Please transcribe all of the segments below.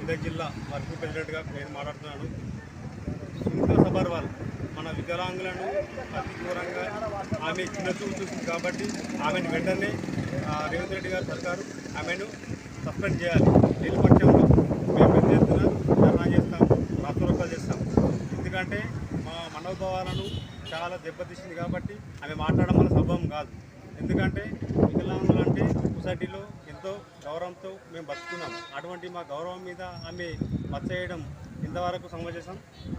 మెదక్ జిల్లా వర్క్ ప్రెసిడెంట్గా నేను మాట్లాడుతున్నాను. సునీత సబర్వాల్ మన వికలాంగులను అతి ఘోరంగా ఆమె చిన్న చూపు చూసింది కాబట్టి ఆమెను వెంటనే రేవంత్ రెడ్డి గారు సర్కారు ఆమెను సస్పెండ్ చేయాలి. నీళ్ళు పక్షంలో మేము పెద్ద ఎత్తున ధర్నా చేస్తాం రాష్ట్రోత్సవాలు చేస్తాం ఎందుకంటే మా మనోభావాలను చాలా దెబ్బతీసింది కాబట్టి ఆమె మాట్లాడడం వల్ల సభం కాదు. ఎందుకంటే వికలాంగులు అంటే సొసైటీలో ఎంతో గౌరవంతో మేము బతుకున్నాం. అటువంటి మా గౌరవం మీద ఆమె చేయడం ఇంతవరకు సమావేశం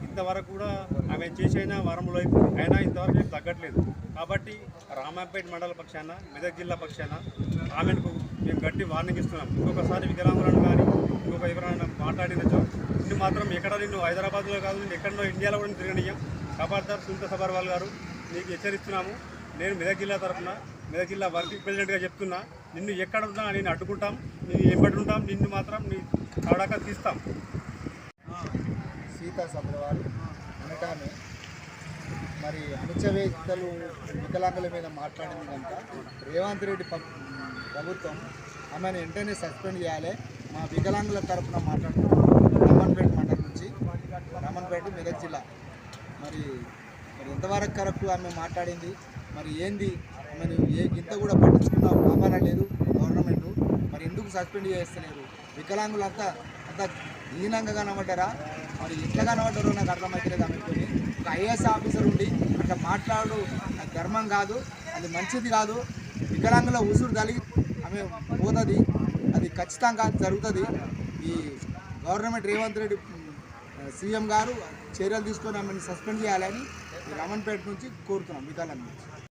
ఇంతవరకు కూడా ఆమె చేసైన వారంలో అయినా ఇంతవరకు ఏం తగ్గట్లేదు. కాబట్టి రామాపేట మండల పక్షాన మెదక్ జిల్లా పక్షాన ఆమెకు మేము గట్టి వార్నింగ్ ఇస్తున్నాం. ఇంకొకసారి వికలాంగులను కానీ ఇంకొక ఎవరైనా మాట్లాడిన నిన్ను మాత్రం ఎక్కడ నిన్ను హైదరాబాద్లో కాదు నిన్ను ఎక్కడో ఇండియాలో కూడా తిరగనీయం ఖబర్దార్ సునీత సబర్వాల్ గారు నీకు హెచ్చరిస్తున్నాము. నేను మెదక్ జిల్లా తరఫున మెదక్ జిల్లా వర్కింగ్ ప్రెసిడెంట్గా చెప్తున్నా. నిన్ను ఎక్కడ ఉన్నా నేను అడ్డుకుంటాం నేను ఎంబడి ఉంటాం నిన్ను మాత్రం నీ కాడాక తీస్తాం. సీతా సబ్రవాల్ అనటామె మరి అణచివేతలు వికలాంగుల మీద మాట్లాడింది కనుక రేవంత్ రెడ్డి ప్రభుత్వం ఆమెను వెంటనే సస్పెండ్ చేయాలి. మా వికలాంగుల తరఫున మాట్లాడుతున్నాం రామన్పేట మండలం నుంచి రామన్పేట మెదక్ జిల్లా. మరి మరి ఎంతవరకు కరెక్ట్ ఆమె మాట్లాడింది? మరి ఏంది? ఆమెను ఏ గింత కూడా పట్టించుకున్న కాపాడలేదు గవర్నమెంట్. మరి ఎందుకు సస్పెండ్ చేస్తలేరు? వికలాంగులంతా అంత హీనంగా కనబడ్డారా? మరి ఎట్లా కనబడ్డారో నాకు అర్థమవుతలేదు అనుకుని ఒక ఐఏఎస్ ఆఫీసర్ ఉండి అట్లా మాట్లాడు అది ధర్మం కాదు అది మంచిది కాదు. వికలాంగుల ఉసురు తలిగి ఆమె పోతుంది అది ఖచ్చితంగా జరుగుతుంది. ఈ గవర్నమెంట్ రేవంత్ రెడ్డి సీఎం గారు చర్యలు తీసుకొని ఆమెను సస్పెండ్ చేయాలని రమణపేట నుంచి కోరుతున్నాం. వికలాంగుల నుంచి